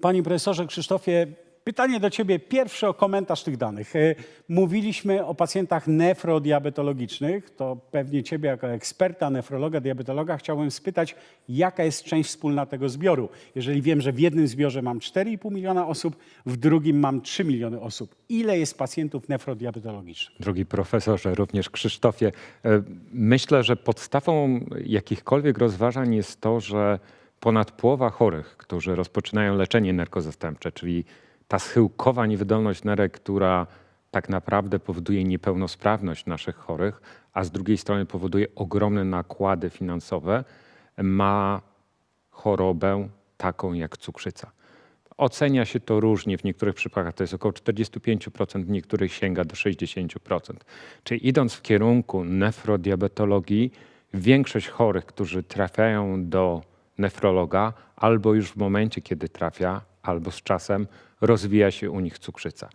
Panie profesorze Krzysztofie, pytanie do ciebie pierwsze o komentarz tych danych. E, Mówiliśmy o pacjentach nefrodiabetologicznych. To pewnie ciebie jako eksperta, nefrologa, diabetologa chciałbym spytać, jaka jest część wspólna tego zbioru? Jeżeli wiem, że w jednym zbiorze mam 4,5 miliona osób, w drugim mam 3 miliony osób. Ile jest pacjentów nefrodiabetologicznych? Drogi profesorze, również Krzysztofie, e, myślę, że podstawą jakichkolwiek rozważań jest to, że ponad połowa chorych, którzy rozpoczynają leczenie narkozastępcze, czyli ta schyłkowa niewydolność nerek, która tak naprawdę powoduje niepełnosprawność naszych chorych, a z drugiej strony powoduje ogromne nakłady finansowe, ma chorobę taką jak cukrzyca. Ocenia się to różnie, w niektórych przypadkach to jest około 45%, w niektórych sięga do 60%. Czyli idąc w kierunku nefrodiabetologii, większość chorych, którzy trafiają do nefrologa, albo już w momencie, kiedy trafia, albo z czasem rozwija się u nich cukrzyca.